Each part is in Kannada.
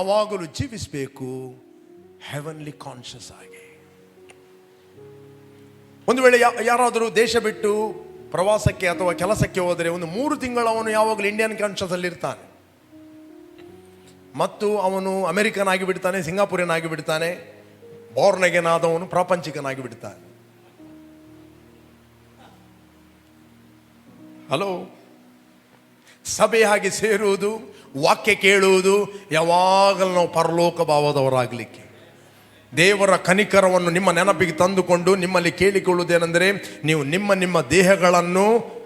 ಯಾವಾಗಲೂ ಜೀವಿಸಬೇಕು ಹೆವನ್ಲಿ ಕಾನ್ಷಿಯಸ್ ಆಗಿ. ಒಂದು ವೇಳೆ ಯಾರಾದರೂ ದೇಶ ಬಿಟ್ಟು ಪ್ರವಾಸಕ್ಕೆ ಅಥವಾ ಕೆಲಸಕ್ಕೆ ಹೋದರೆ ಒಂದು ಮೂರು ತಿಂಗಳು ಅವನು ಯಾವಾಗಲೂ ಇಂಡಿಯನ್ ಕಾನ್ಷಿಯಸ್ ಅಲ್ಲಿ ಇರ್ತಾನೆ. ಮತ್ತು ಅವನು ಅಮೆರಿಕನ್ ಆಗಿ ಬಿಡ್ತಾನೆ ಸಿಂಗಾಪುರಿಯನ್ ಆಗಿ ಬಿಡ್ತಾನೆ ಬೋರ್ನಗೆನಾದವನು ಪ್ರಾಪಂಚಿಕನಾಗಿ ಬಿಡ್ತಾನೆ. ಹಲೋ ಸಭೆ ಹಾಗೆ ಸೇರುವುದು ವಾಕ್ಯ ಕೇಳುವುದು ಯಾವಾಗಲೂ ನಾವು ಪರಲೋಕ ಭಾವದವರಾಗಲಿಕ್ಕೆ ದೇವರ ಕನಿಕರವನ್ನು ನಿಮ್ಮ ನೆನಪಿಗೆ ತಂದುಕೊಂಡು ನಿಮ್ಮಲ್ಲಿ ಕೇಳಿಕೊಳ್ಳುವುದೇನೆಂದರೆ ನೀವು ನಿಮ್ಮ ನಿಮ್ಮ ದೇಹಗಳನ್ನು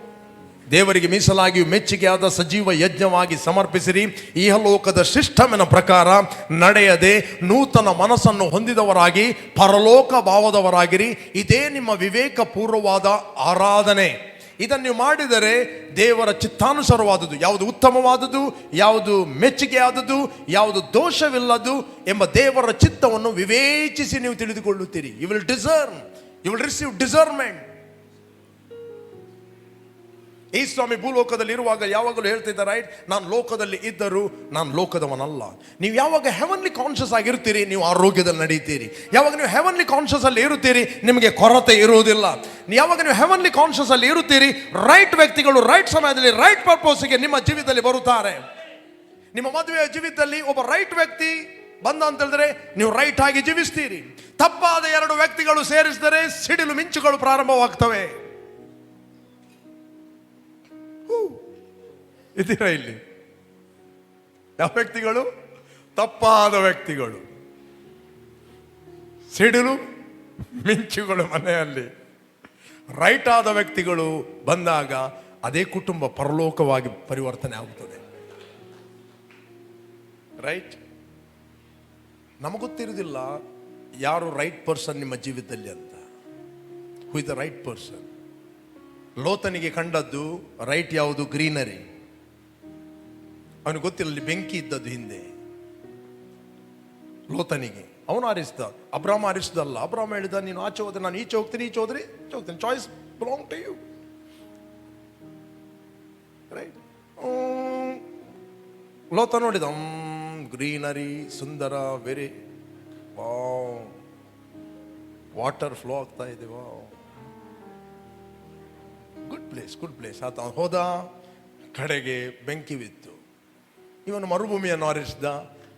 ದೇವರಿಗೆ ಮೀಸಲಾಗಿ ಮೆಚ್ಚುಗೆಯಾದ ಸಜೀವ ಯಜ್ಞವಾಗಿ ಸಮರ್ಪಿಸಿರಿ. ಇಹಲೋಕದ ಸಿಸ್ಟಮಿನ ಪ್ರಕಾರ ನಡೆಯದೆ ನೂತನ ಮನಸ್ಸನ್ನು ಹೊಂದಿದವರಾಗಿ ಪರಲೋಕ ಭಾವದವರಾಗಿರಿ ಇದೇ ನಿಮ್ಮ ವಿವೇಕಪೂರ್ವವಾದ ಆರಾಧನೆ. ಇದನ್ನು ನೀವು ಮಾಡಿದರೆ ದೇವರ ಚಿತ್ತಾನುಸಾರವಾದದ್ದು, ಯಾವುದು ಉತ್ತಮವಾದುದು ಯಾವುದು ಮೆಚ್ಚುಗೆಯಾದುದು ಯಾವುದು ದೋಷವಿಲ್ಲದು ಎಂಬ ದೇವರ ಚಿತ್ತವನ್ನು ವಿವೇಚಿಸಿ ನೀವು ತಿಳಿದುಕೊಳ್ಳುತ್ತೀರಿ. You will deserve you will receive deservement ಈ ಸ್ವಾಮಿ ಭೂಲೋಕದಲ್ಲಿ ಇರುವಾಗ ಯಾವಾಗಲೂ ಹೇಳ್ತಿದ್ದ, ರೈಟ್, ನಾನು ಲೋಕದಲ್ಲಿ ಇದ್ದರೂ ನಾನು ಲೋಕದವನಲ್ಲ. ನೀವು ಯಾವಾಗ ಹೆವನ್ಲಿ ಕಾನ್ಷಿಯಸ್ ಆಗಿರ್ತೀರಿ, ನೀವು ಆರೋಗ್ಯದಲ್ಲಿ ನಡೀತೀರಿ. ಯಾವಾಗ ನೀವು ಹೆವನ್ಲಿ ಕಾನ್ಷಿಯಸ್ ಅಲ್ಲಿ ಇರುತ್ತೀರಿ, ನಿಮಗೆ ಕೊರತೆ ಇರುವುದಿಲ್ಲ. ಯಾವಾಗ ನೀವು ಹೆವನ್ಲಿ ಕಾನ್ಷಿಯಸ್ ಅಲ್ಲಿ ಇರುತ್ತೀರಿ ರೈಟ್ ವ್ಯಕ್ತಿಗಳು ರೈಟ್ ಸಮಯದಲ್ಲಿ ರೈಟ್ ಪರ್ಪೋಸ್ಗೆ ನಿಮ್ಮ ಜೀವಿತದಲ್ಲಿ ಬರುತ್ತಾರೆ. ನಿಮ್ಮ ಮದುವೆಯ ಜೀವಿತದಲ್ಲಿ ಒಬ್ಬ ರೈಟ್ ವ್ಯಕ್ತಿ ಬಂದ ಅಂತ ಹೇಳಿದ್ರೆ ನೀವು ರೈಟ್ ಆಗಿ ಜೀವಿಸ್ತೀರಿ. ತಪ್ಪಾದ ಎರಡು ವ್ಯಕ್ತಿಗಳು ಸೇರಿಸಿದರೆ ಸಿಡಿಲು ಮಿಂಚುಗಳು ಪ್ರಾರಂಭವಾಗ್ತವೆ. ಇದ್ದೀರಾ ಇಲ್ಲಿ? ಯಾವ ವ್ಯಕ್ತಿಗಳು? ತಪ್ಪಾದ ವ್ಯಕ್ತಿಗಳು. ಸಿಡಿಲು ಮಿಂಚುಗಳು ಮನೆಯಲ್ಲಿ. ರೈಟ್ ಆದ ವ್ಯಕ್ತಿಗಳು ಬಂದಾಗ ಅದೇ ಕುಟುಂಬ ಪರಲೋಕವಾಗಿ ಪರಿವರ್ತನೆ ಆಗುತ್ತದೆ. ರೈಟ್ ನಮಗೊತ್ತಿರುವುದಿಲ್ಲ ಯಾರು ರೈಟ್ ಪರ್ಸನ್ ನಿಮ್ಮ ಜೀವಿತದಲ್ಲಿ ಅಂತ. Who is the right person ಲೋತನಿಗೆ ಕಂಡದ್ದು ರೈಟ್ ಯಾವುದು? ಗ್ರೀನರಿ ಅವನಿಗೆ ಗೊತ್ತಿಲ್ಲ ಬೆಂಕಿ ಇದ್ದದ್ದು ಹಿಂದೆ. ಲೋತನಿಗೆ. ಅವನು ಆರಿಸಿದ. ಅಬ್ರಾಮ ಆರಿಸಿದಲ್ಲ. ಅಬ್ರಾಮ ಹೇಳಿದ, ನೀನು ಆಚೆ ಹೋದ್ರೆ, ನಾನು ಈಚೆ ಹೋಗ್ತೀನಿ, ಈಚೆ ಹೋದ್ರೆ, ಈಚೆ ಹೋಗ್ತೀನಿ. Choice belong to you right ಲೋತ ನೋಡಿದ ಗ್ರೀನರಿ ಸುಂದರ ವೆರಿ ವಾಟರ್ ಫ್ಲೋ ಆಗ್ತಾ ಇದೆ ವಾ ಗುಡ್ ಪ್ಲೇಸ್ ಗುಡ್ ಪ್ಲೇಸ್ ಆತ ಹೋದ, ಕಡೆಗೆ ಬೆಂಕಿ ಬಿತ್ತು. ಇವನು ಮರುಭೂಮಿಯನ್ನು ಆರಿಸಿದ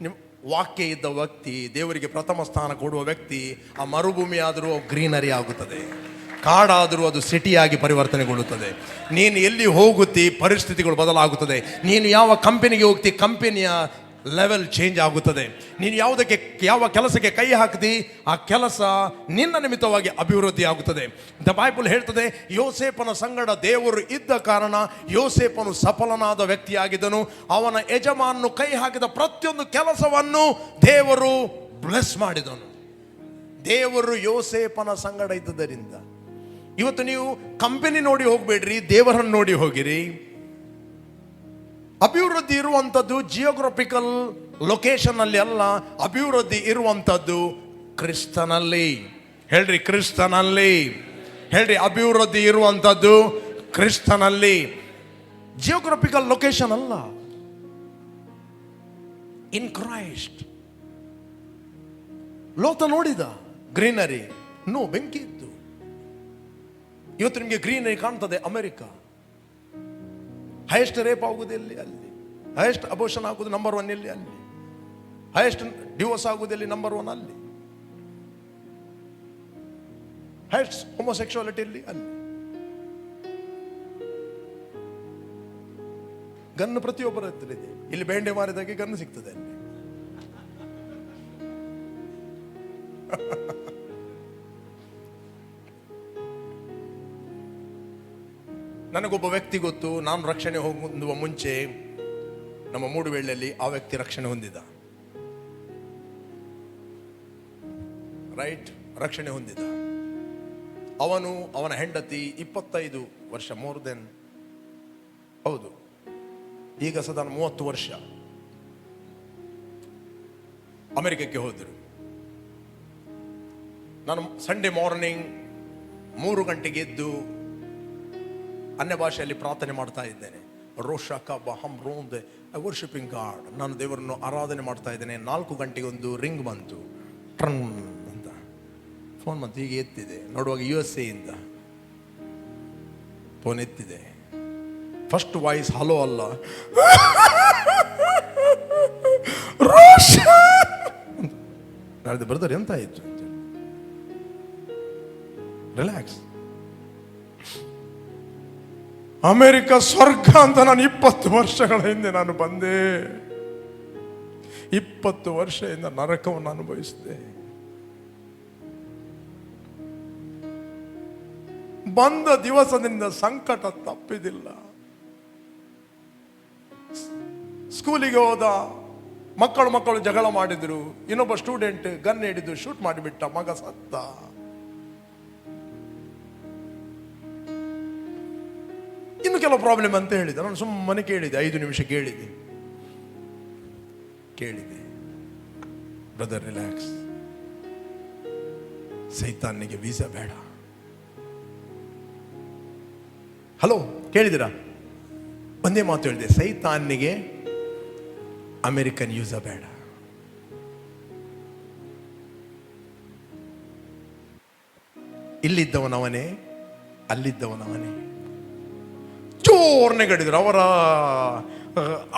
ನಿಮ್ಮ ವಾಕ್ಯ ಇದ್ದ ವ್ಯಕ್ತಿ, ದೇವರಿಗೆ ಪ್ರಥಮ ಸ್ಥಾನ ಕೊಡುವ ವ್ಯಕ್ತಿ, ಆ ಮರುಭೂಮಿ ಆದರೂ ಗ್ರೀನರಿ ಆಗುತ್ತದೆ. ಕಾಡಾದರೂ ಅದು ಸಿಟಿಯಾಗಿ ಪರಿವರ್ತನೆಗೊಳ್ಳುತ್ತದೆ. ನೀನು ಎಲ್ಲಿ ಹೋಗುತ್ತಿ, ಪರಿಸ್ಥಿತಿಗಳು ಬದಲಾಗುತ್ತದೆ. ನೀನು ಯಾವ ಕಂಪನಿಗೆ ಹೋಗ್ತಿ, ಕಂಪನಿಯ ಲೆವೆಲ್ ಚೇಂಜ್ ಆಗುತ್ತದೆ. ನೀನು ಯಾವುದಕ್ಕೆ, ಯಾವ ಕೆಲಸಕ್ಕೆ ಕೈ ಹಾಕ್ತಿ ಆ ಕೆಲಸ ನಿನ್ನ ನಿಮಿತ್ತವಾಗಿ ಅಭಿವೃದ್ಧಿ ಆಗುತ್ತದೆ. ದ ಬೈಬಲ್ ಹೇಳ್ತದೆ ಯೋಸೇಪನ ಸಂಗಡ ದೇವರು ಇದ್ದ ಕಾರಣ ಯೋಸೇಪನು ಸಫಲನಾದ ವ್ಯಕ್ತಿಯಾಗಿದ್ದನು. ಅವನ ಯಜಮಾನನು ಕೈ ಹಾಕಿದ ಪ್ರತಿಯೊಂದು ಕೆಲಸವನ್ನು ದೇವರು ಬ್ಲೆಸ್ ಮಾಡಿದನು. ದೇವರು ಯೋಸೇಪನ ಸಂಗಡ ಇದ್ದುದರಿಂದ. ಇವತ್ತು ನೀವು ಕಂಪನಿ ನೋಡಿ ಹೋಗಬೇಡ್ರಿ, ದೇವರನ್ನು ನೋಡಿ ಹೋಗಿರಿ. ಅಭಿವೃದ್ಧಿ ಇರುವಂಥದ್ದು ಜಿಯೋಗ್ರಫಿಕಲ್ ಲೊಕೇಶನ್ ಅಲ್ಲಿ ಅಲ್ಲ, ಅಭಿವೃದ್ಧಿ ಇರುವಂಥದ್ದು ಕ್ರಿಸ್ತನಲ್ಲಿ. ಹೇಳ್ರಿ ಕ್ರಿಸ್ತನಲ್ಲಿ. ಹೇಳ್ರಿ ಅಭಿವೃದ್ಧಿ ಇರುವಂಥದ್ದು ಕ್ರಿಸ್ತನಲ್ಲಿ. ಜಿಯೋಗ್ರಫಿಕಲ್ ಲೊಕೇಶನ್ ಅಲ್ಲ. ಇನ್ ಕ್ರೈಸ್ಟ್ ಲೋತ ನೋಡಿದ ಗ್ರೀನರಿ, ನೋ ಬೆಂಕಿ ಇತ್ತು. ಇವತ್ತು ನಿಮಗೆ ಗ್ರೀನರಿ ಕಾಣ್ತದೆ ಅಮೆರಿಕ. ಹೈಯೆಸ್ಟ್ ರೇಪ್ ಆಗುವುದು ಎಲ್ಲಿ? ಅಲ್ಲಿ. ಹೈಯೆಸ್ಟ್ ಅಬೋಷನ್ ಆಗುವುದು ನಂಬರ್ ಒನ್ ಎಲ್ಲಿ? ಅಲ್ಲಿ. ಹೈಯೆಸ್ಟ್ ಡಿವೋರ್ಸ್ ಎಲ್ಲಿ? ನಂಬರ್ ಒನ್ ಅಲ್ಲಿ. ಹೈಯೆಸ್ಟ್ ಹೋಮೋಸೆಕ್ಷುವಾಲಿಟಿ ಎಲ್ಲಿ? ಅಲ್ಲಿ. ಗನ್ನು ಪ್ರತಿಯೊಬ್ಬರ ಹತ್ರ ಇದೆ. ಇಲ್ಲಿ ಬೇಂಡೆ ಮಾರಿದಾಗೆ ಗನ್ನು ಸಿಗ್ತದೆ ಅಲ್ಲಿ. ನನಗೊಬ್ಬ ವ್ಯಕ್ತಿ ಗೊತ್ತು, ನಾನು ರಕ್ಷಣೆ ಹೊಂದುವ ಮುಂಚೆ ನಮ್ಮ ಮೂಡುವೆಳ್ಳಿಯಲ್ಲಿ ಆ ವ್ಯಕ್ತಿ ರಕ್ಷಣೆ ಹೊಂದಿದ. ರೈಟ್, ರಕ್ಷಣೆ ಹೊಂದಿದ. ಅವನು ಅವನ ಹೆಂಡತಿ ಇಪ್ಪತ್ತೈದು ವರ್ಷ ಮೋರ್ ದೆನ್ ಹೌದು. ಈಗ ಸದಾ ಮೂವತ್ತು ವರ್ಷ ಅಮೆರಿಕಕ್ಕೆ ಹೋದರು. ನಾನು ಸಂಡೇ ಮಾರ್ನಿಂಗ್ ಮೂರು ಗಂಟೆಗೆ ಎದ್ದು ಅನ್ಯ ಭಾಷೆಯಲ್ಲಿ ಪ್ರಾರ್ಥನೆ ಮಾಡ್ತಾ ಇದ್ದೇನೆ. ರೋಷಕ ಬಹಂ ರೋಂದೆ ಐ ವರ್ಷಿಪಿಂಗ್ ಗಾಡ್ ನಾನು ದೇವರನ್ನು ಆರಾಧನೆ ಮಾಡ್ತಾ ಇದ್ದೇನೆ. ನಾಲ್ಕು ಗಂಟೆಗೆ ಒಂದು ರಿಂಗ್ ಬಂತು. ಟ್ರನ್ ಅಂತ. ಫೋನ್ ಬಂತು ಹೀಗೆ ಎತ್ತಿದೆ. ನೋಡುವಾಗ ಯು ಎಸ್ ಎಯಿಂದ ಫೋನ್ ಎತ್ತಿದೆ. ಫಸ್ಟ್ ವಾಯ್ಸ್ ಹಲೋ ಅಲ್ಲ. ರೋಷ! ನಾಳೆ ಬ್ರದರ್ ಎಂತ ಆಯ್ತು ರಿಲ್ಯಾಕ್ಸ್ ಅಮೆರಿಕ ಸ್ವರ್ಗ ಅಂತ ನಾನು ಇಪ್ಪತ್ತು ವರ್ಷಗಳ ಹಿಂದೆ ನಾನು ಬಂದೆ. ಇಪ್ಪತ್ತು ವರ್ಷದಿಂದ ನರಕವನ್ನು ಅನುಭವಿಸಿದೆ. ಬಂದ ದಿವಸದಿಂದ ಸಂಕಟ ತಪ್ಪಿದಿಲ್ಲ. ಸ್ಕೂಲಿಗೆ ಹೋದ ಮಕ್ಕಳು ಮಕ್ಕಳು ಜಗಳ ಮಾಡಿದ್ರು. ಇನ್ನೊಬ್ಬ ಸ್ಟೂಡೆಂಟ್ ಗನ್ ಹಿಡಿದು ಶೂಟ್ ಮಾಡಿಬಿಟ್ಟ ಮಗ ಸತ್ತ. ಕೆಲವು ಪ್ರಾಬ್ಲಮ್ ಅಂತ ಹೇಳಿದ. ನಾನು ಸುಮ್ಮನೆ ಕೇಳಿದೆ. ಐದು ನಿಮಿಷ ಕೇಳಿದೆ. ಕೇಳಿದೆ. ಬ್ರದರ್ ರಿಲ್ಯಾಕ್ಸ್ ಸೈತಾನಿಗೆ ವೀಸಾ ಬೇಡ. ಹಲೋ ಕೇಳಿದಿರಾ ಒಂದೇ ಮಾತು ಹೇಳಿದೆ. ಸೈತಾನಿಗೆ ಅಮೆರಿಕನ್ ಯೂಸ ಬೇಡ. ಇಲ್ಲಿದ್ದವನವನೇ, ಅಲ್ಲಿದ್ದವನವನೇ. ಜೋರ್ನೆ ಗಡಿದ್ರು. ಅವರ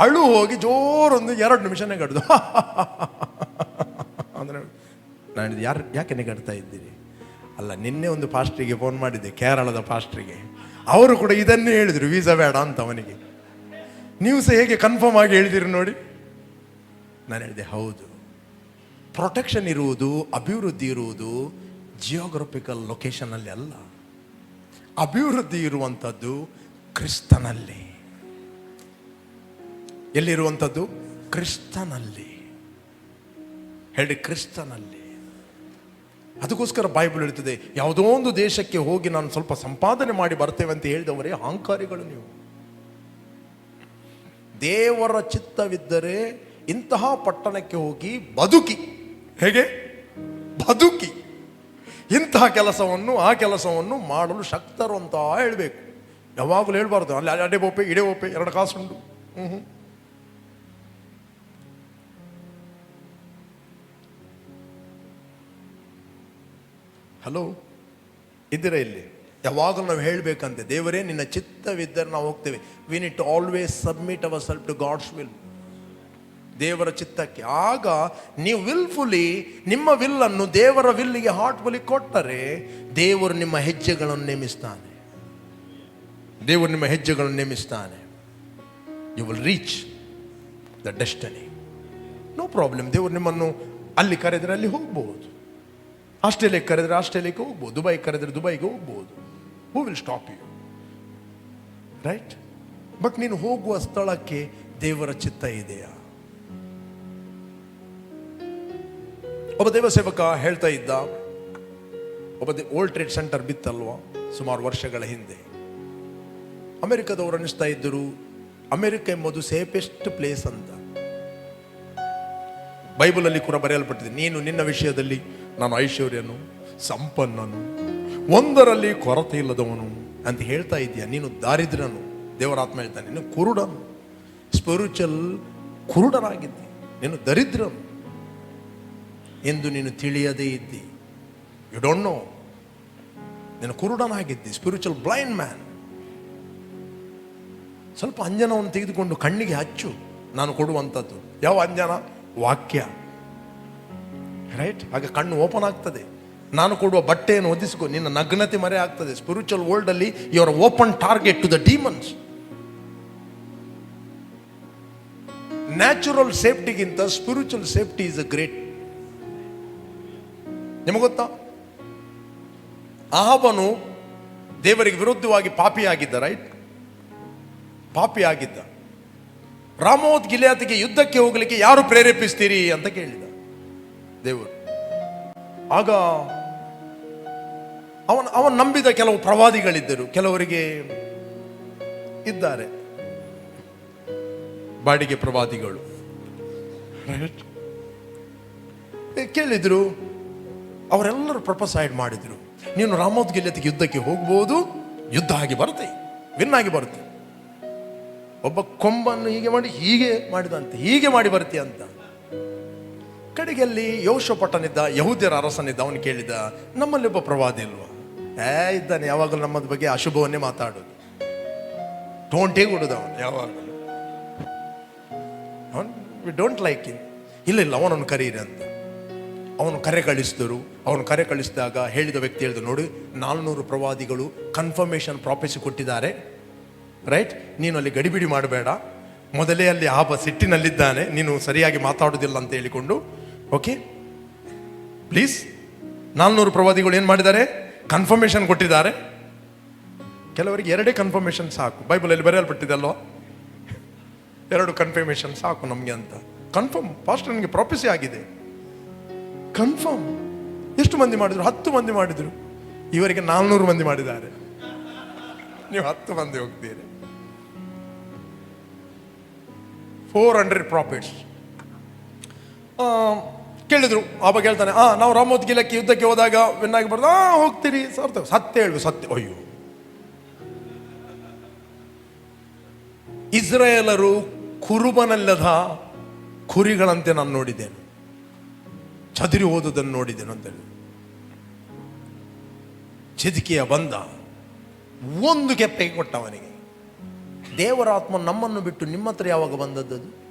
ಅಳು ಹೋಗಿ ಜೋರೊಂದು ಎರಡು ನಿಮಿಷ ನೆಗಡ್ದು ಅಂದರೆ ನಾನು ಯಾರು, ಯಾಕೆ ನೆಗಡ್ತಾ ಇದ್ದೀರಿ? ಅಲ್ಲ, ನಿನ್ನೆ ಒಂದು ಪಾಸ್ಟ್ರಿಗೆ ಫೋನ್ ಮಾಡಿದ್ದೆ, ಕೇರಳದ ಪಾಸ್ಟ್ರಿಗೆ. ಅವರು ಕೂಡ ಇದನ್ನೇ ಹೇಳಿದರು, ವೀಸಾ ಬೇಡ ಅಂತ ಅವನಿಗೆ. ನೀವು ಸಹ ಹೇಗೆ ಕನ್ಫರ್ಮ್ ಆಗಿ ಹೇಳಿದಿರಿ ನೋಡಿ. ನಾನು ಹೇಳಿದೆ, ಹೌದು. ಪ್ರೊಟೆಕ್ಷನ್ ಇರುವುದು, ಅಭಿವೃದ್ಧಿ ಇರುವುದು ಜಿಯೋಗ್ರಫಿಕಲ್ ಲೊಕೇಶನಲ್ಲಿ ಅಲ್ಲ ಅಭಿವೃದ್ಧಿ ಇರುವಂಥದ್ದು ಕ್ರಿಸ್ತನಲ್ಲಿ. ಎಲ್ಲಿರುವಂಥದ್ದು? ಕ್ರಿಸ್ತನಲ್ಲಿ. ಹೇಳಿ, ಕ್ರಿಸ್ತನಲ್ಲಿ. ಅದಕ್ಕೋಸ್ಕರ ಬೈಬಲ್ ಹೇಳ್ತದೆ, ಯಾವುದೋ ಒಂದು ದೇಶಕ್ಕೆ ಹೋಗಿ ನಾನು ಸ್ವಲ್ಪ ಸಂಪಾದನೆ ಮಾಡಿ ಬರ್ತೇವೆ ಅಂತ ಹೇಳಿದವರೇ ಅಹಂಕಾರಿಗಳು ನೀವು. ದೇವರ ಚಿತ್ತವಿದ್ದರೆ ಇಂತಹ ಪಟ್ಟಣಕ್ಕೆ ಹೋಗಿ ಬದುಕಿ. ಹೇಗೆ? ಬದುಕಿ. ಇಂತಹ ಕೆಲಸವನ್ನು, ಆ ಕೆಲಸವನ್ನು ಮಾಡಲು ಶಕ್ತರು ಅಂತ ಹೇಳಬೇಕು. ಯಾವಾಗಲೂ ಹೇಳ್ಬಾರ್ದು. ಅಲ್ಲಿ ಅಡೆ ಬೋಪೆ ಇಡೆ ಬೋಪೆ ಎರಡು ಕಾಸುಂಟು. ಹ್ಞೂ ಹ್ಮ್. ಹಲೋ ಇದ್ದೀರಾ ಇಲ್ಲಿ? ಯಾವಾಗಲೂ ನಾವು ಹೇಳಬೇಕಂತೆ ದೇವರೇ ನಿನ್ನ ಚಿತ್ತವಿದ್ದರೆ ನಾವು ಹೋಗ್ತೇವೆ. We need always submit our self to God's will ದೇವರ ಚಿತ್ತಕ್ಕೆ. ಆಗ ನೀವು ವಿಲ್ಫುಲಿ ನಿಮ್ಮ ವಿಲ್ಲನ್ನು ದೇವರ ವಿಲ್ಲಿಗೆ ಹಾರ್ಟ್ಫುಲಿ ಕೊಟ್ಟರೆ ದೇವರು ನಿಮ್ಮ ಹೆಜ್ಜೆಗಳನ್ನು ನೇಮಿಸ್ತಾನೆ. ದೇವರು ನಿಮ್ಮ ಹೆಜ್ಜೆಗಳನ್ನು ನೇಮಿಸ್ತಾನೆ. You will reach the destiny no problem ದೇವರು ನಿಮ್ಮನ್ನು ಅಲ್ಲಿ ಕರೆದರೆ ಅಲ್ಲಿ ಹೋಗ್ಬೋದು. ಆಸ್ಟ್ರೇಲಿಯಾಕ್ಕೆ ಕರೆದರೆ ಆಸ್ಟ್ರೇಲಿಯಾಕ್ಕೆ ಹೋಗ್ಬೋದು. ದುಬೈ ಕರೆದರೆ ದುಬೈಗೆ ಹೋಗ್ಬೋದು. Who will stop you right but ನೀನು ಹೋಗುವ ಸ್ಥಳಕ್ಕೆ ದೇವರ ಚಿತ್ತ ಇದೆಯಾ? ಒಬ್ಬ ದೇವ ಸೇವಕ ಹೇಳ್ತಾ ಇದ್ದ. ಒಬ್ಬ ಓಲ್ಡ್ ಟ್ರೇಡ್ ಸೆಂಟರ್ ಬಿತ್ತಲ್ವ? ಸುಮಾರು ವರ್ಷಗಳ ಹಿಂದೆ. ಅಮೆರಿಕದವರು ಅನ್ನಿಸ್ತಾ ಇದ್ದರು, ಅಮೆರಿಕ ಎಂಬುದು ಸೇಫೆಸ್ಟ್ ಪ್ಲೇಸ್ ಅಂತ. ಬೈಬಲಲ್ಲಿ ಕೂಡ ಬರೆಯಲ್ಪಟ್ಟಿದೆ, ನೀನು ನಿನ್ನ ವಿಷಯದಲ್ಲಿ ನಾನು ಐಶ್ವರ್ಯನು, ಸಂಪನ್ನನು, ಒಂದರಲ್ಲಿ ಕೊರತೆ ಇಲ್ಲದವನು ಅಂತ ಹೇಳ್ತಾ ಇದೀಯ ನೀನು ದಾರಿದ್ರನು ದೇವರಾತ್ಮ ಹೇಳ್ತಾನೆ, ನೀನು ಕುರುಡನು ಸ್ಪಿರಿಚುವಲ್ ಕುರುಡನಾಗಿದ್ದಿ, ನೀನು ದರಿದ್ರನು ಎಂದು ನೀನು ತಿಳಿಯದೇ ಇದ್ದಿ. ಯು ಡೋಂಟ್ ನೋ ನೀನು ಕುರುಡನಾಗಿದ್ದಿ ಸ್ಪಿರಿಚುವಲ್ ಬ್ಲೈಂಡ್ ಮ್ಯಾನ್ ಸ್ವಲ್ಪ ಅಂಜನವನ್ನು ತೆಗೆದುಕೊಂಡು ಕಣ್ಣಿಗೆ ಹಚ್ಚು, ನಾನು ಕೊಡುವಂಥದ್ದು. ಯಾವ ಅಂಜನ? ವಾಕ್ಯ. ರೈಟ್ ಆಗ ಕಣ್ಣು ಓಪನ್ ಆಗ್ತದೆ. ನಾನು ಕೊಡುವ ಬಟ್ಟೆಯನ್ನು ಒದಿಸಿಕೊ ನಿನ್ನ ನಗ್ನತೆ ಮರೆ ಆಗ್ತದೆ. ಸ್ಪಿರಿಚುವಲ್ ವರ್ಲ್ಡ್ ಅಲ್ಲಿ your open target to the demons natural ಸೇಫ್ಟಿಗಿಂತ spiritual safety is a great ನಿಮಗೆ ಗೊತ್ತಾ? ಅಹಾಬನು ದೇವರಿಗೆ ವಿರುದ್ಧವಾಗಿ ಪಾಪಿಯಾಗಿದ್ದ ರೈಟ್ ಪಾಪಿಯಾಗಿದ್ದ ರಾಮೋತ್ ಗಿಲಿಯಾತಿಗೆ ಯುದ್ಧಕ್ಕೆ ಹೋಗಲಿಕ್ಕೆ ಯಾರು ಪ್ರೇರೇಪಿಸ್ತೀರಿ ಅಂತ ಕೇಳಿದ. ದೇವರು. ಆಗ ಅವನು ಅವನು ನಂಬಿದ ಕೆಲವು ಪ್ರವಾದಿಗಳಿದ್ದರು. ಕೆಲವರಿಗೆ ಇದ್ದಾರೆ. ಬಾಡಿಗೆ ಪ್ರವಾದಿಗಳು? ಕೇಳಿದ್ರು, ಅವರೆಲ್ಲರೂ ಪ್ರಪಸೈಡ್ ಮಾಡಿದ್ರು. ನೀನು ರಾಮೋದ್ ಗಿಲ್ಯತಿಗೆ ಯುದ್ಧಕ್ಕೆ ಹೋಗ್ಬೋದು, ಯುದ್ಧ ಆಗಿ ಬರುತ್ತೆ, ವಿನ್ ಆಗಿ ಬರುತ್ತೆ. ಒಬ್ಬ ಕೊಂಬನ್ನು ಹೀಗೆ ಮಾಡಿ, ಹೀಗೆ ಮಾಡಿದಂತೆ, ಹೀಗೆ ಮಾಡಿ ಬರ್ತೀಯ ಅಂತ. ಕಡೆಗೆಲ್ಲಿ ಯೋಶಪಟ್ಟನಿದ್ದ ಯಹೂದ್ಯರ ಅರಸನಿದ್ದ, ಅವನು ಕೇಳಿದ, ನಮ್ಮಲ್ಲಿ ಒಬ್ಬ ಪ್ರವಾದಿ ಇಲ್ವಾ? ಏ, ಇದ್ದಾನೆ, ಯಾವಾಗಲೂ ನಮ್ಮದ ಬಗ್ಗೆ ಅಶುಭವನ್ನೇ ಮಾತಾಡೋದು. ಟೋಂಟೇ ಕೊಡುದು ಅವನು ಯಾವಾಗಲೂ. ಅವನು ವಿ ಡೋಂಟ್ ಲೈಕ್ ಇನ್ ಇಲ್ಲ ಇಲ್ಲ, ಅವನನ್ನು ಕರೀರಿ ಅಂತ. ಅವನು ಕರೆ ಕಳಿಸಿದರು. ಅವನು ಕರೆ ಕಳಿಸಿದಾಗ ಹೇಳಿದ ವ್ಯಕ್ತಿ ಹೇಳಿದ, ನೋಡಿ, ನಾಲ್ನೂರು ಪ್ರವಾದಿಗಳು ಕನ್ಫರ್ಮೇಷನ್ ಪ್ರಾಪೆಸಿ ಕೊಟ್ಟಿದ್ದಾರೆ. ರೈಟ್ ನೀನು ಅಲ್ಲಿ ಗಡಿಬಿಡಿ ಮಾಡಬೇಡ. ಮೊದಲೇ ಅಲ್ಲಿ ಆಪ ಸಿಟ್ಟಿನಲ್ಲಿದ್ದಾನೆ. ನೀನು ಸರಿಯಾಗಿ ಮಾತಾಡೋದಿಲ್ಲ ಅಂತ ಹೇಳಿಕೊಂಡು. ಓಕೆ ಪ್ಲೀಸ್ ನಾಲ್ನೂರು ಪ್ರವಾದಿಗಳು ಏನು ಮಾಡಿದ್ದಾರೆ? ಕನ್ಫರ್ಮೇಷನ್ ಕೊಟ್ಟಿದ್ದಾರೆ. ಕೆಲವರಿಗೆ ಎರಡೇ ಕನ್ಫರ್ಮೇಷನ್ ಸಾಕು. ಬೈಬಲಲ್ಲಿ ಅಲ್ವಾ? ಎರಡು ಕನ್ಫರ್ಮೇಷನ್ ಸಾಕು ನಮಗೆ ಅಂತ. ಕನ್ಫರ್ಮ್ ಫಾಸ್ಟ್ ನನಗೆ ಪ್ರಾಪಿಸಿ ಆಗಿದೆ. ಕನ್ಫರ್ಮ್ ಎಷ್ಟು ಮಂದಿ ಮಾಡಿದ್ರು? ಹತ್ತು ಮಂದಿ ಮಾಡಿದ್ರು. ಇವರಿಗೆ ನಾಲ್ನೂರು ಮಂದಿ ಮಾಡಿದ್ದಾರೆ. ನೀವು ಹತ್ತು ಮಂದಿ ಹೋಗ್ತೀರಿ. ಫೋರ್ ಹಂಡ್ರೆಡ್ ಪ್ರಾಫಿಟ್ಸ್ ಕೇಳಿದ್ರು ಆವಾಗ ಹೇಳ್ತಾನೆ, ಆ, ನಾವು ರಾಮೋತ್ ಗಿಲಕ್ಕೆ ಯುದ್ಧಕ್ಕೆ ಹೋದಾಗ ವಿನ್ನಾಗಿ ಬರ್ದು, ಆ, ಹೋಗ್ತೀರಿ, ಸರ್ ಸತ್ಯ ಹೇಳು ಸತ್ಯ. ಅಯ್ಯೋ. ಇಸ್ರಾಯೇಲರು ಕುರುಬನಲ್ಲದ ಕುರಿಗಳಂತೆ ನಾನು ನೋಡಿದ್ದೇನೆ. ಚದುರಿ ಹೋದುದನ್ನು ನೋಡಿದ್ದೇನೆ ಅಂತ ಹೇಳಿ ಚಿದಿಕೆಯ ಬಂದ ಒಂದು ಕೆಪ್ಪೆಗೆ ಕೊಟ್ಟ ಅವನಿಗೆ ದೇವರ ಆತ್ಮ ನಮ್ಮನ್ನು ಬಿಟ್ಟು ನಿಮ್ಮ ಹತ್ರ ಯಾವಾಗ ಬಂದದ್ದು?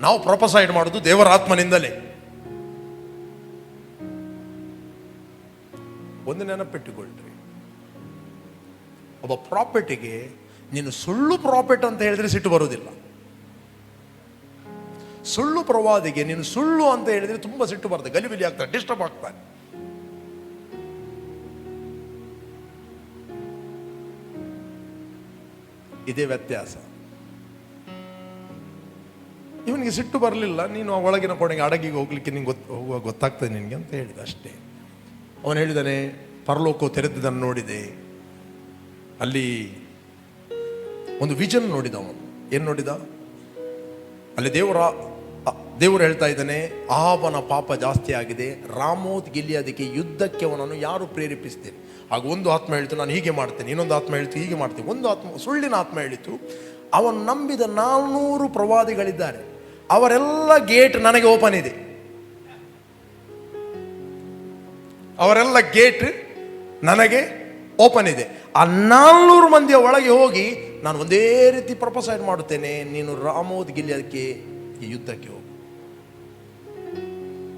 ನಾವು ಪ್ರೊಪಸೈಡ್ ಮಾಡೋದು ದೇವರ ಆತ್ಮನಿಂದಲೇ. ಒಂದು ನೆನಪಿಟ್ಟುಕೊಳ್ರಿ. ಒಬ್ಬ ಪ್ರಾಪರ್ಟಿಗೆ ನೀನು ಸುಳ್ಳು ಪ್ರಾಫಿಟ್ ಅಂತ ಹೇಳಿದ್ರೆ ಸಿಟ್ಟು ಬರುವುದಿಲ್ಲ. ಸುಳ್ಳು ಪ್ರವಾದಿಗೆ ನೀನು ಸುಳ್ಳು ಅಂತ ಹೇಳಿದ್ರೆ ತುಂಬಾ ಸಿಟ್ಟು ಬರ್ತದೆ. ಗಲಿಬಿಲಿ ಆಗ್ತಾರೆ, ಡಿಸ್ಟರ್ಬ್ ಆಗ್ತಾನೆ ಇದೇ ವ್ಯತ್ಯಾಸ. ಇವನಿಗೆ ಸಿಟ್ಟು ಬರಲಿಲ್ಲ, ನೀನು ಆ ಒಳಗಿನ ಕೋಣೆಗೆ ಅಡಗಿಗೆ ಹೋಗ್ಲಿಕ್ಕೆ ನಿಂಗೆ ಗೊತ್ತು ಹೋಗುವ ಗೊತ್ತಾಗ್ತದೆ ನಿನಗೆ ಅಂತ ಹೇಳಿದ ಅಷ್ಟೇ. ಅವನು ಹೇಳಿದಾನೆ ಪರಲೋಕ ತೆರೆದಿದ್ದನ್ನು ನೋಡಿದೆ. ಅಲ್ಲಿ ಒಂದು ವಿಜನ್ ನೋಡಿದ ಅವನು ಏನು ನೋಡಿದ? ಅಲ್ಲಿ ದೇವರ ದೇವರು ಹೇಳ್ತಾ ಇದ್ದಾನೆ ಆವನ ಪಾಪ ಜಾಸ್ತಿ ಆಗಿದೆ ರಾಮೋತ್ ಗಿಲಿಯೋದಕ್ಕೆ ಯುದ್ಧಕ್ಕೆ ಅವನನ್ನು ಯಾರು ಪ್ರೇರೇಪಿಸ್ತೀರಿ ಆಗ ಒಂದು ಆತ್ಮ ಹೇಳ್ತು, ನಾನು ಹೀಗೆ ಮಾಡ್ತೇನೆ, ಇನ್ನೊಂದು ಆತ್ಮ ಹೇಳ್ತು, ಹೀಗೆ ಮಾಡ್ತೇನೆ, ಒಂದು ಆತ್ಮ, ಸುಳ್ಳಿನ ಆತ್ಮ ಹೇಳಿತು. ಅವನು ನಂಬಿದ ನಾಲ್ನೂರು ಪ್ರವಾದಿಗಳಿದ್ದಾರೆ. ಅವರೆಲ್ಲ ಗೇಟ್ ನನಗೆ ಓಪನ್ ಇದೆ. ಅವರೆಲ್ಲ ಗೇಟ್ ನನಗೆ ಓಪನ್ ಇದೆ. ಆ ನಾಲ್ನೂರು ಮಂದಿಯ ಒಳಗೆ ಹೋಗಿ ನಾನು ಒಂದೇ ರೀತಿ ಪ್ರಪೋಸೈಡ್ ಮಾಡುತ್ತೇನೆ, ನೀನು ರಾಮೋದ್ ಅದಕ್ಕೆ ಈ ಯುದ್ಧಕ್ಕೆ ಹೋಗು.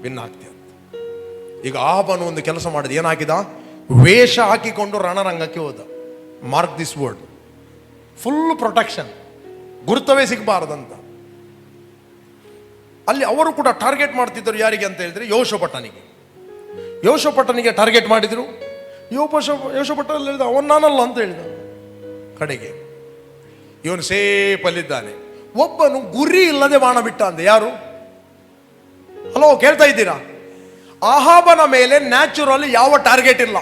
ವಿನ್ ಆಗ್ತೀಯ ಈಗ ಆಹಬನು ಒಂದು ಕೆಲಸ ಮಾಡಿದ, ಏನಾಗಿದ? ವೇಷ ಹಾಕಿಕೊಂಡು ರಣರಂಗಕ್ಕೆ ಹೋದ. Mark this word full protection ಗುರುತವೇ ಸಿಗಬಾರ್ದಂತ. ಅಲ್ಲಿ ಅವರು ಕೂಡ ಟಾರ್ಗೆಟ್ ಮಾಡ್ತಿದ್ದರು ಯಾರಿಗೆ ಅಂತ ಹೇಳಿದ್ರೆ ಯೋಶಪಟ್ಟನಿಗೆ ಯೋಶಪಟ್ಟನಿಗೆ ಟಾರ್ಗೆಟ್ ಮಾಡಿದ್ರು. ಯೋಪಶ ಯೋಶಪಟ್ಟ ಹೇಳಿದ, ಅವನ್ ನಾನಲ್ಲ ಅಂತ ಹೇಳಿದ. ಕಡೆಗೆ. ಇವನು ಸೇಫ್ ಅಲ್ಲಿದ್ದಾನೆ. ಒಬ್ಬನು ಗುರಿ ಇಲ್ಲದೆ ಬಾಣ ಬಿಟ್ಟ ಅಂದೆ. ಯಾರು? ಹಲೋ, ಕೇಳ್ತಾ ಇದ್ದೀರಾ? ಆಹಾಬನ ಮೇಲೆ ನ್ಯಾಚುರಲ್ ಯಾವ ಟಾರ್ಗೆಟ್ ಇಲ್ಲ.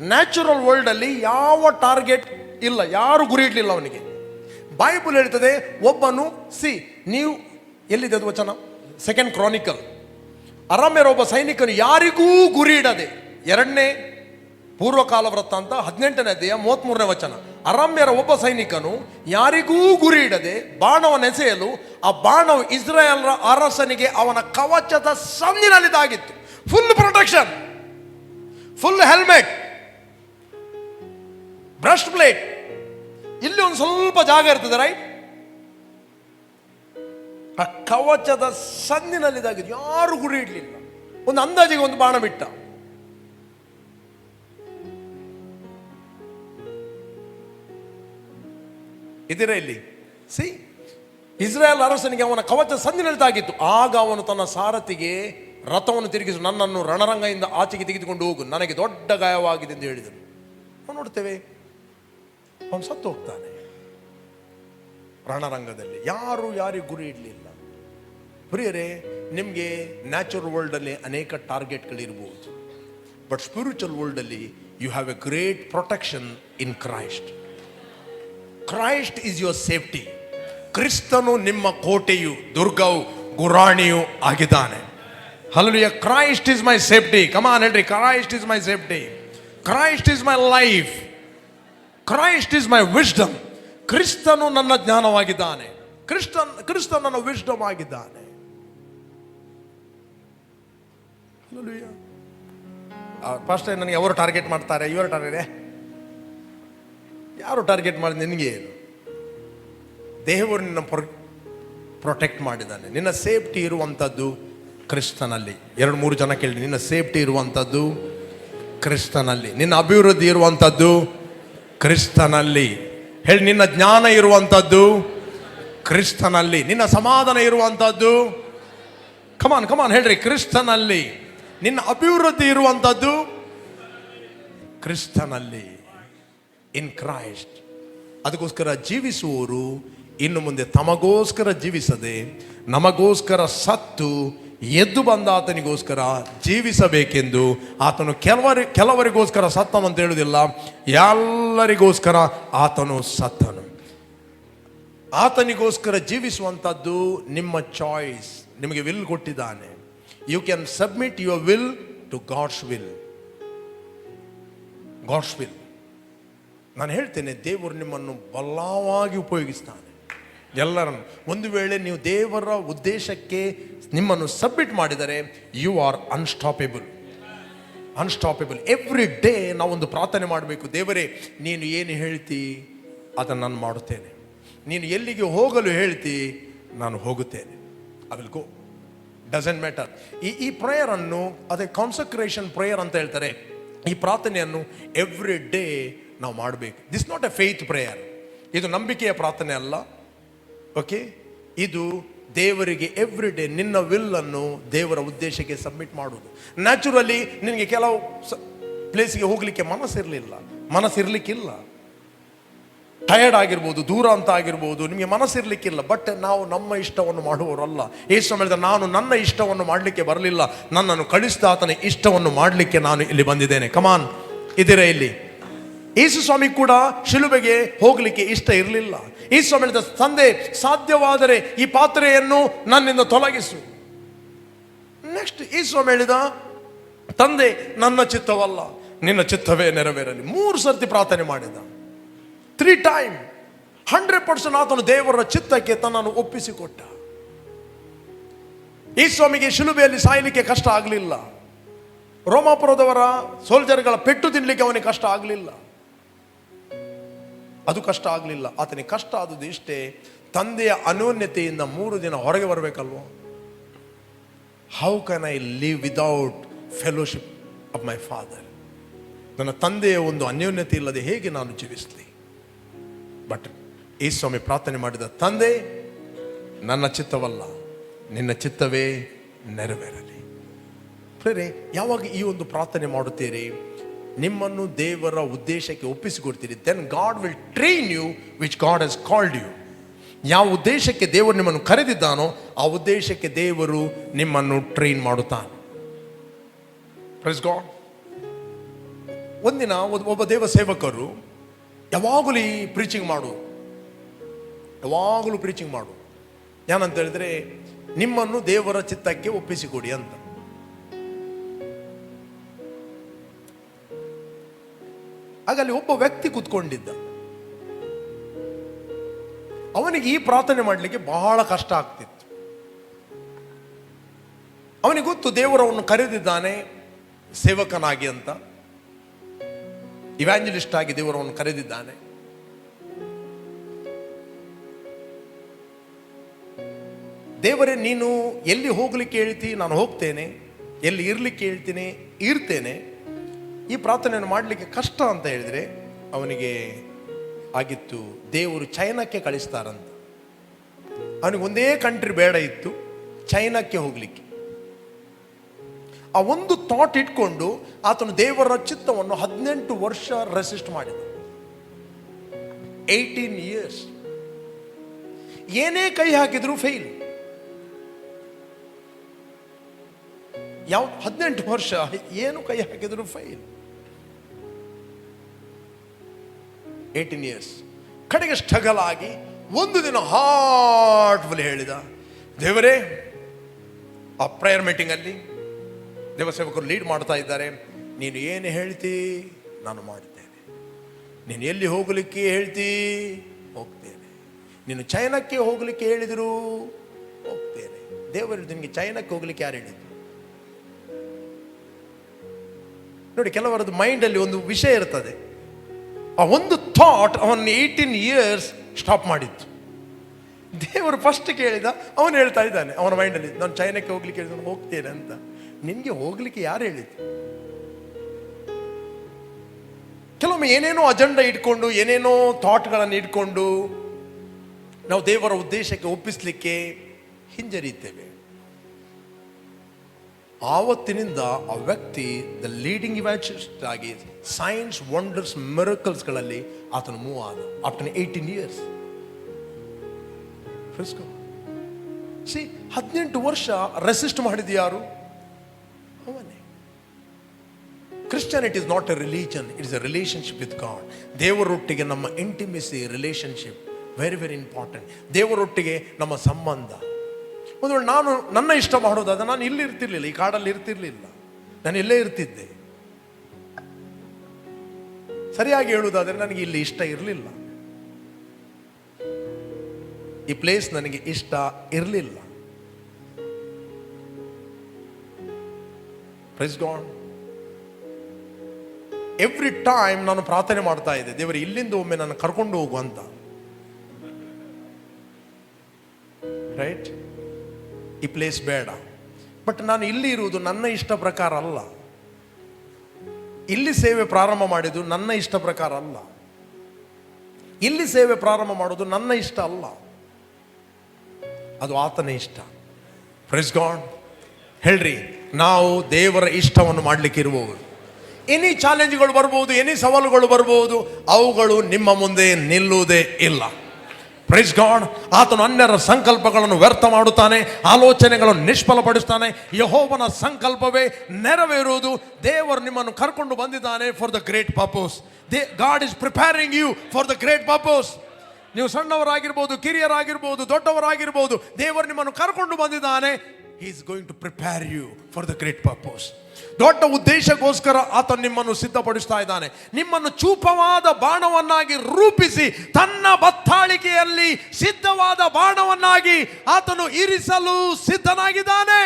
ನ್ಯಾಚುರಲ್ ವರ್ಲ್ಡ್ ಅಲ್ಲಿ ಯಾವ ಟಾರ್ಗೆಟ್ ಇಲ್ಲ, ಯಾರು ಗುರಿ ಇಡಲಿಲ್ಲ ಅವನಿಗೆ. ಬೈಬಲ್ ಹೇಳ್ತದೆ, ಒಬ್ಬನು, ಸಿ, ನೀವು ಎಲ್ಲಿದೆ ಅದು ವಚನ? ಸೆಕೆಂಡ್ ಕ್ರಾನಿಕಲ್ ಅರಾಮ್ಯರ ಒಬ್ಬ ಸೈನಿಕನು ಯಾರಿಗೂ ಗುರಿ ಇಡದೆ, ಎರಡನೇ ಪೂರ್ವಕಾಲ ವೃತ್ತ ಅಂತ ಹದಿನೆಂಟನೇ ಅಧ್ಯಾಯ ಮೂವತ್ಮೂರನೇ ವಚನ. ಅರಾಮ್ಯರ ಒಬ್ಬ ಸೈನಿಕನು ಯಾರಿಗೂ ಗುರಿ ಇಡದೆ ಬಾಣವನ್ನೆಸೆಯಲು ಆ ಬಾಣವು ಇಸ್ರಾಯೇಲ್ರ ಅರಸನಿಗೆ ಅವನ ಕವಚದ ಸಂದಿನಲ್ಲಿದ್ದಾಗಿತ್ತು. Full protection full helmet breastplate ಇಲ್ಲಿ ಒಂದು ಸ್ವಲ್ಪ ಜಾಗ ಇರ್ತದೆ ರೈಟ್ ಆ ಕವಚದ ಸಂದಿನಲ್ಲಿದ್ದಾಗಿದ್ದು ಯಾರು ಗುರಿ ಇಡಲಿಲ್ಲ. ಒಂದು ಅಂದಾಜಿಗೆ ಒಂದು ಬಾಣ ಬಿಟ್ಟ. ಇದಿರ ಇಲ್ಲಿ? ಸಿ ಇಸ್ರಾಯೇಲ್ ಅರಸನಿಗೆ ಅವನ ಕವಚ ಸಂದಿನಲ್ಲಿದ್ದಾಗಿತ್ತು ಆಗ ಅವನು ತನ್ನ ಸಾರಥಿಗೆ ರಥವನ್ನು ತಿರುಗಿಸು, ನನ್ನನ್ನು ರಣರಂಗದಿಂದ ಆಚೆಗೆ ತೆಗೆದುಕೊಂಡು ಹೋಗು. ನನಗೆ ದೊಡ್ಡ ಗಾಯವಾಗಿದೆ ಎಂದು ಹೇಳಿದನು. ನಾವು ನೋಡ್ತೇವೆ ಅವನು ಸತ್ತು ಹೋಗ್ತಾನೆ ರಣರಂಗದಲ್ಲಿ ಯಾರು ಯಾರಿಗೆ ಗುರಿ ಇಡಲಿಲ್ಲ. ಪ್ರಿಯರೇ, ನಿಮಗೆ ನ್ಯಾಚುರಲ್ ವರ್ಲ್ಡಲ್ಲಿ ಅನೇಕ ಟಾರ್ಗೆಟ್ಗಳಿರ್ಬೋದು but spiritual ವರ್ಲ್ಡಲ್ಲಿ you have a great protection in Christ Christ is your safety ಕ್ರಿಸ್ತನು ನಿಮ್ಮ ಕೋಟೆಯು, ದುರ್ಗವು, ಗುರಾಣಿಯು ಆಗಿದ್ದಾನೆ. ಹಲಲಿಯ Christ is my safety come on ಹೇಳ್ರಿ Christ is my safety Christ is my life Christ is my wisdom ಕ್ರಿಸ್ತನು ನನ್ನ ಜ್ಞಾನವಾಗಿದ್ದಾನೆ. ಕ್ರಿಸ್ತನ್ ಕ್ರಿಸ್ತ ನನ್ನ ವಿಸ್ಡಮ್ ಆಗಿದ್ದಾನೆ ಫಸ್ಟ್ ನನಗೆ ಅವರು ಟಾರ್ಗೆಟ್ ಮಾಡ್ತಾರೆ. ಇವರು ಟಾರ್ಗೆಟ್ ಯಾರು ಟಾರ್ಗೆಟ್ ಮಾಡಿ, ನಿನಗೆ ಏನು? ದೇವರು ನಿನ್ನ ಪ್ರೊಟೆಕ್ಟ್ ಮಾಡಿದ್ದಾನೆ. ನಿನ್ನ ಸೇಫ್ಟಿ ಇರುವಂಥದ್ದು ಕ್ರಿಸ್ತನಲ್ಲಿ ಎರಡು, ಮೂರು ಜನ ಕೇಳಿ ನಿನ್ನ ಸೇಫ್ಟಿ ಇರುವಂಥದ್ದು ಕ್ರಿಸ್ತನಲ್ಲಿ ನಿನ್ನ ಅಭಿವೃದ್ಧಿ ಇರುವಂಥದ್ದು ಕ್ರಿಸ್ತನಲ್ಲಿ. ಹೇಳಿ, ನಿನ್ನ ಜ್ಞಾನ ಇರುವಂಥದ್ದು. ಕ್ರಿಸ್ತನಲ್ಲಿ. ನಿನ್ನ ಸಮಾಧಾನ ಇರುವಂಥದ್ದು. ಕಮಾನ್ ಕಮಾನ್ ಹೇಳ್ರಿ, ಕ್ರಿಸ್ತನಲ್ಲಿ. ನಿನ್ನ ಅಭಿವೃದ್ಧಿ ಇರುವಂಥದ್ದು. ಕ್ರಿಸ್ತನಲ್ಲಿ. ಇನ್ ಕ್ರೈಸ್ಟ್ ಅದಕ್ಕೋಸ್ಕರ ಜೀವಿಸುವವರು ಇನ್ನು ಮುಂದೆ ತಮಗೋಸ್ಕರ ಜೀವಿಸದೆ, ನಮಗೋಸ್ಕರ ಸತ್ತು ಎದ್ದು ಬಂದ ಆತನಿಗೋಸ್ಕರ ಜೀವಿಸಬೇಕೆಂದು ಆತನು ಕೆಲವರಿ, ಕೆಲವರಿಗೋಸ್ಕರ ಸತ್ತನು ಅಂತ ಹೇಳುವುದಿಲ್ಲ. ಎಲ್ಲರಿಗೋಸ್ಕರ ಆತನು ಸತ್ತನು. ಆತನಿಗೋಸ್ಕರ ಜೀವಿಸುವಂಥದ್ದು ನಿಮ್ಮ ಚಾಯ್ಸ್ ನಿಮಗೆ ವಿಲ್ ಕೊಟ್ಟಿದ್ದಾನೆ. You can submit your will to God's will God's will ನಾನು ಹೇಳ್ತೇನೆ, ದೇವರು ನಿಮ್ಮನ್ನು ಬಲವಾಗಿ ಉಪಯೋಗಿಸ್ತಾನೆ. ಎಲ್ಲರನ್ನು. ಒಂದು ವೇಳೆ ನೀವು ದೇವರ ಉದ್ದೇಶಕ್ಕೆ ನಿಮ್ಮನ್ನು ಸಬ್ಮಿಟ್ ಮಾಡಿದರೆ you are unstoppable unstoppable every day ನಾವೊಂದು ಪ್ರಾರ್ಥನೆ ಮಾಡಬೇಕು, ದೇವರೇ, ನೀನು ಏನು ಹೇಳ್ತಿ? ಅದನ್ನು ನಾನು ಮಾಡುತ್ತೇನೆ. ನೀನು ಎಲ್ಲಿಗೆ ಹೋಗಲು ಹೇಳ್ತಿ? ನಾನು ಹೋಗುತ್ತೇನೆ. I will go doesn't matter ಈ ಈ ಪ್ರೇಯರನ್ನು ಅದೇ ಕಾನ್ಸಕ್ರೇಷನ್ ಪ್ರೇಯರ್ ಅಂತ ಹೇಳ್ತಾರೆ, ಈ ಪ್ರಾರ್ಥನೆಯನ್ನು ಎವ್ರಿ ಡೇ ನಾವು ಮಾಡಬೇಕು. This not a faith prayer ಇದು ನಂಬಿಕೆಯ ಪ್ರಾರ್ಥನೆ ಅಲ್ಲ. ಓಕೆ ಇದು ದೇವರಿಗೆ ಎವ್ರಿ ಡೇ ನಿನ್ನ ವಿಲ್ಲನ್ನು ದೇವರ ಉದ್ದೇಶಕ್ಕೆ ಸಬ್ಮಿಟ್ ಮಾಡುವುದು. ನ್ಯಾಚುರಲಿ ನಿನಗೆ ಕೆಲವು ಪ್ಲೇಸಿಗೆ ಹೋಗಲಿಕ್ಕೆ ಮನಸ್ಸಿರಲಿಲ್ಲ. ಮನಸ್ಸಿರಲಿಕ್ಕಿಲ್ಲ. ಟಯರ್ಡ್ ಆಗಿರ್ಬೋದು, ದೂರ ಅಂತ ಆಗಿರ್ಬೋದು, ನಿಮಗೆ ಮನಸ್ಸಿರಲಿಕ್ಕಿಲ್ಲ. ಬಟ್ ನಾವು ನಮ್ಮ ಇಷ್ಟವನ್ನು ಮಾಡುವವರಲ್ಲ. ಏಸು ಹೇಳಿದ, ನಾನು ನನ್ನ ಇಷ್ಟವನ್ನು ಮಾಡಲಿಕ್ಕೆ ಬರಲಿಲ್ಲ. ನನ್ನನ್ನು ಕಳಿಸ್ತಾ ಆತನ ಇಷ್ಟವನ್ನು ಮಾಡಲಿಕ್ಕೆ ನಾನು ಇಲ್ಲಿ ಬಂದಿದ್ದೇನೆ. ಕಮಾನ್ ಇದಿರ ಇಲ್ಲಿ? ಯೇಸು ಸ್ವಾಮಿ ಕೂಡ ಶಿಲುಬೆಗೆ ಹೋಗಲಿಕ್ಕೆ ಇಷ್ಟ ಇರಲಿಲ್ಲ. ಯೇಸು ಸ್ವಾಮಿ ತಂದೆ ಸಾಧ್ಯವಾದರೆ ಈ ಪಾತ್ರೆಯನ್ನು ನನ್ನಿಂದ ತೊಲಗಿಸು. ನೆಕ್ಸ್ಟ್ ಯೇಸು ಸ್ವಾಮಿ ಹೇಳಿದ ತಂದೆ, ನನ್ನ ಚಿತ್ತವಲ್ಲ, ನಿನ್ನ ಚಿತ್ತವೇ ನೆರವೇರಲಿ. ಮೂರು ಸರ್ತಿ ಪ್ರಾರ್ಥನೆ ಮಾಡಿದ. ತ್ರೀ ಟೈಮ್ ಹಂಡ್ರೆಡ್ ಪರ್ಸೆಂಟ್ ಆತನು ದೇವರ ಚಿತ್ತಕ್ಕೆ ತನ್ನನ್ನು ಒಪ್ಪಿಸಿಕೊಟ್ಟ. ಈ ಸ್ವಾಮಿಗೆ ಶಿಲುಬೆಯಲ್ಲಿ ಸಾಯಲಿಕ್ಕೆ ಕಷ್ಟ ಆಗಲಿಲ್ಲ. ರೋಮಾಪುರದವರ ಸೋಲ್ಜರ್ಗಳ ಪೆಟ್ಟು ತಿನ್ನಲಿಕ್ಕೆ ಅವನಿಗೆ ಕಷ್ಟ ಆಗಲಿಲ್ಲ. ಅದು ಕಷ್ಟ ಆಗಲಿಲ್ಲ. ಆತನಿಗೆ ಕಷ್ಟ ಆದದ್ದು ಇಷ್ಟೇ, ತಂದೆಯ ಅನ್ಯೋನ್ಯತೆಯಿಂದ ಮೂರು ದಿನ ಹೊರಗೆ ಬರಬೇಕಲ್ವೋ? How can I live without fellowship of my father ನನ್ನ ತಂದೆಯ ಒಂದು ಅನ್ಯೋನ್ಯತೆ ಇಲ್ಲದೆ ಹೇಗೆ ನಾನು ಜೀವಿಸಲಿ? ಬಟ್ ಈ ಸ್ವಾಮಿ ಪ್ರಾರ್ಥನೆ ಮಾಡಿದ, ತಂದೆ, ನನ್ನ ಚಿತ್ತವಲ್ಲ, ನಿನ್ನ ಚಿತ್ತವೇ ನೆರವೇರಲಿ. ಪ್ರೇರೆ, ಯಾವಾಗ ಈ ಒಂದು ಪ್ರಾರ್ಥನೆ ಮಾಡುತ್ತೀರಿ? ನಿಮ್ಮನ್ನು ದೇವರ ಉದ್ದೇಶಕ್ಕೆ ಒಪ್ಪಿಸಿಕೊಡ್ತೀರಿ. Then God will train you which God has called you ಯಾವ ಉದ್ದೇಶಕ್ಕೆ ದೇವರು ನಿಮ್ಮನ್ನು ಕರೆದಿದ್ದಾನೋ, ಆ ಉದ್ದೇಶಕ್ಕೆ ದೇವರು ನಿಮ್ಮನ್ನು ಟ್ರೈನ್ ಮಾಡುತ್ತಾನೆ. ಪ್ರೈಸ್ ಗಾಡ್ ಒಂದಿನ ಒಬ್ಬ- ದೇವ ಸೇವಕರು ಯಾವಾಗಲೂ ಈ ಪ್ರೀಚಿಂಗ್ ಮಾಡು. ಯಾವಾಗಲೂ ಪ್ರೀಚಿಂಗ್ ಮಾಡು. ಏನಂತ ಹೇಳಿದ್ರೆ ನಿಮ್ಮನ್ನು ದೇವರ ಚಿತ್ತಕ್ಕೆ ಒಪ್ಪಿಸಿಕೊಡಿ ಅಂತ. ಅಲ್ಲಿ ಒಬ್ಬ ವ್ಯಕ್ತಿ ಕೂತ್ಕೊಂಡಿದ್ದ. ಅವನಿಗೆ ಈ ಪ್ರಾರ್ಥನೆ ಮಾಡಲಿಕ್ಕೆ ಬಹಳ ಕಷ್ಟ ಆಗ್ತಿತ್ತು. ಅವನಿಗೆ ಗೊತ್ತು ದೇವರವನ್ನು ಕರೆದಿದ್ದಾನೆ, ಸೇವಕನಾಗಿ ಅಂತ. ಇವ್ಯಾಂಜಲಿಸ್ಟ್ ಆಗಿ ದೇವರವನ್ನು ಕರೆದಿದ್ದಾನೆ. ದೇವರೇ, ನೀನು ಎಲ್ಲಿ ಹೋಗ್ಲಿಕ್ಕೆ ಹೇಳ್ತಿ? ನಾನು ಹೋಗ್ತೇನೆ. ಎಲ್ಲಿ ಇರ್ಲಿಕ್ಕೆ ಹೇಳ್ತೀನಿ? ಇರ್ತೇನೆ. ಈ ಪ್ರಾರ್ಥನೆಯನ್ನು ಮಾಡಲಿಕ್ಕೆ ಕಷ್ಟ ಅಂತ ಹೇಳಿದರೆ ಅವನಿಗೆ ಆಗಿತ್ತು, ದೇವರು ಚೈನಾಕ್ಕೆ ಕಳಿಸ್ತಾರಂತ. ಅವನಿಗೆ ಒಂದೇ ಕಂಟ್ರಿ ಬೇಡ ಇತ್ತು, ಚೈನಾಕ್ಕೆ ಹೋಗಲಿಕ್ಕೆ. ಆ ಒಂದು ಥಾಟ್ ಇಟ್ಕೊಂಡು ಆತನು ದೇವರ ಚಿತ್ತವನ್ನು ಹದಿನೆಂಟು ವರ್ಷ ರೆಸಿಸ್ಟ್ ಮಾಡಿದ. ಏಯ್ಟೀನ್ ಇಯರ್ಸ್ ಏನೇ ಕೈ ಹಾಕಿದ್ರು ಫೇಲ್ ಯಾವ, ಹದಿನೆಂಟು ವರ್ಷ, ಏನು ಕೈ ಹಾಕಿದ್ರು ಫೈಲ್ ಏಯ್ಟೀನ್ ಇಯರ್ಸ್ ಕಡೆಗೆ ಸ್ಟ್ರಗಲ್ ಆಗಿ ಒಂದು ದಿನ ಹಾರ್ಟ್ಫುಲ್ ಹೇಳಿದ, ದೇವರೇ, ಆ ಪ್ರೇಯರ್ ಮೀಟಿಂಗಲ್ಲಿ ದೇವಸೇವಕರು ಲೀಡ್ ಮಾಡ್ತಾ ಇದ್ದಾರೆ. ನೀನು ಏನು ಹೇಳ್ತಿ, ನಾನು ಮಾಡ್ತೇನೆ ನೀನು ಎಲ್ಲಿ ಹೋಗಲಿಕ್ಕೆ ಹೇಳ್ತಿ, ಹೋಗ್ತೇನೆ. ನೀನು ಚೈನಕ್ಕೆ ಹೋಗಲಿಕ್ಕೆ ಹೇಳಿದರು, ಹೋಗ್ತೇನೆ. ದೇವರು ನಿನಗೆ ಚೈನಕ್ಕೆ ಹೋಗ್ಲಿಕ್ಕೆ ಯಾರು ಹೇಳಿದ್ರು? ನೋಡಿ, ಕೆಲವರದ್ದು ಮೈಂಡಲ್ಲಿ ಒಂದು ವಿಷಯ ಇರ್ತದೆ. ಆ ಒಂದು ಥಾಟ್ ಅವನ ಏಯ್ಟೀನ್ ಇಯರ್ಸ್ ಸ್ಟಾಪ್ ಮಾಡಿತ್ತು ದೇವರು ಫಸ್ಟ್ ಕೇಳಿದ, ಅವನು ಹೇಳ್ತಾ ಇದ್ದಾನೆ, ಅವನ ಮೈಂಡಲ್ಲಿ ನಾನು ಚೈನಾಕ್ಕೆ ಹೋಗ್ಲಿಕ್ಕೆ ಹೇಳಿದ ಹೋಗ್ತೇನೆ ಅಂತ. ನಿನಗೆ ಹೋಗ್ಲಿಕ್ಕೆ ಯಾರು ಹೇಳಿದ್ದು? ಕೆಲವೊಮ್ಮೆ ಏನೇನೋ ಅಜೆಂಡಾ ಇಟ್ಕೊಂಡು, ಏನೇನೋ ಥಾಟ್ಗಳನ್ನು ಇಟ್ಕೊಂಡು, ನಾವು ದೇವರ ಉದ್ದೇಶಕ್ಕೆ ಒಪ್ಪಿಸ್ಲಿಕ್ಕೆ ಹಿಂಜರಿಯುತ್ತೇವೆ. ಆವತ್ತಿನಿಂದ ಆ ವ್ಯಕ್ತಿ ದ ಲೀಡಿಂಗ್ ಇವ್ಯಾಚಿಸ್ಟ್ ಆಗಿ ಸೈನ್ಸ್ ವಂಡರ್ಸ್ ಮೆರಕಲ್ಸ್ಗಳಲ್ಲಿ ಆತನು ಮೂವ್ ಆದ. ಆಫ್ಟರ್ ಏಯ್ಟೀನ್ ಇಯರ್ಸ್ ಸಿ ಹದಿನೆಂಟು ವರ್ಷ ರೆಸಿಸ್ಟ್ ಮಾಡಿದ ಯಾರು? ಅವನೇ. Christianity is not a religion it is a relationship with God ದೇವರೊಟ್ಟಿಗೆ ನಮ್ಮ intimacy relationship very very important ದೇವರೊಟ್ಟಿಗೆ ನಮ್ಮ ಸಂಬಂಧ. ಒಂದು ವೇಳೆ ನಾನು ನನ್ನ ಇಷ್ಟ ಮಾಡೋದಾದ ನಾನು ಇಲ್ಲಿ ಇರ್ತಿರ್ಲಿಲ್ಲ, ಈ ಕಾಡಲ್ಲಿ ಇರ್ತಿರ್ಲಿಲ್ಲ. ನಾನು ಇಲ್ಲೇ ಇರ್ತಿದ್ದೆ. ಸರಿಯಾಗಿ ಹೇಳುವುದಾದರೆ ನನಗೆ ಇಲ್ಲಿ ಇಷ್ಟ ಇರಲಿಲ್ಲ. ಈ ಪ್ಲೇಸ್ ನನಗೆ ಇಷ್ಟ ಇರಲಿಲ್ಲ. ಗಾಡ್ ಎವ್ರಿ ಟೈಮ್ ನಾನು ಪ್ರಾರ್ಥನೆ ಮಾಡ್ತಾ ಇದ್ದೆ, ದೇವರು, ಇಲ್ಲಿಂದ ಒಮ್ಮೆ ನಾನು ಕರ್ಕೊಂಡು ಹೋಗು ಅಂತ. ರೈಟ್ ಈ ಪ್ಲೇಸ್ ಬೇಡ. ಬಟ್ ನಾನು ಇಲ್ಲಿ ಇರುವುದು ನನ್ನ ಇಷ್ಟ ಪ್ರಕಾರ ಅಲ್ಲ. ಇಲ್ಲಿ ಸೇವೆ ಪ್ರಾರಂಭ ಮಾಡಿದ್ದು ನನ್ನ ಇಷ್ಟ ಪ್ರಕಾರ ಅಲ್ಲ. ಇಲ್ಲಿ ಸೇವೆ ಪ್ರಾರಂಭ ಮಾಡೋದು ನನ್ನ ಇಷ್ಟ ಅಲ್ಲ. ಅದು ಆತನ ಇಷ್ಟ. ಪ್ರೆಸ್ ಗಾಡ್ ಹೇಳ್ರಿ, ನಾವು ದೇವರ ಇಷ್ಟವನ್ನು ಮಾಡಲಿಕ್ಕೆ ಇರುವವರು ಎನಿ ಚಾಲೆಂಜ್ಗಳು ಬರ್ಬೋದು ಎನಿ ಸವಾಲುಗಳು ಬರ್ಬೋದು, ಅವುಗಳು ನಿಮ್ಮ ಮುಂದೆ ನಿಲ್ಲುವುದೇ ಇಲ್ಲ. ಪ್ರೈಸ್ ಗಾಡ್ ಆತನು ಅನ್ಯರ ಸಂಕಲ್ಪಗಳನ್ನು ವ್ಯರ್ಥ ಮಾಡುತ್ತಾನೆ, ಆಲೋಚನೆಗಳನ್ನು ನಿಷ್ಫಲಪಡಿಸ್ತಾನೆ. ಯಹೋವನ ಸಂಕಲ್ಪವೇ ನೆರವೇರುವುದು. ದೇವರು ನಿಮ್ಮನ್ನು ಕರ್ಕೊಂಡು ಬಂದಿದ್ದಾನೆ for the great purpose they God is preparing you for the great purpose ನೀವು ಸಣ್ಣವರಾಗಿರ್ಬೋದು, ಕಿರಿಯರಾಗಿರ್ಬೋದು, ದೊಡ್ಡವರಾಗಿರ್ಬೋದು, ದೇವರು ನಿಮ್ಮನ್ನು ಕರ್ಕೊಂಡು ಬಂದಿದ್ದಾನೆ. Is going to prepare you for the great purpose ದೊಡ್ಡ ಉದ್ದೇಶಕ್ಕೋಸ್ಕರ ಆತ ನಿಮ್ಮನ್ನು ಸಿದ್ಧಪಡಿಸ್ತಾ ಇದ್ದಾನೆ. ನಿಮ್ಮನ್ನು ಚೂಪವಾದ ಬಾಣವನ್ನಾಗಿ ರೂಪಿಸಿ, ತನ್ನ ಬತ್ತಾಳಿಕೆಯಲ್ಲಿ ಸಿದ್ಧವಾದ ಬಾಣವನ್ನಾಗಿ ಆತನು ಇರಿಸಲು ಸಿದ್ಧನಾಗಿದ್ದಾನೆ.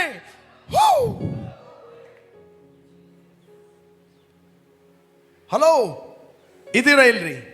ಹಲೋ ಇದೀರಾ ಇಲ್ರಿ?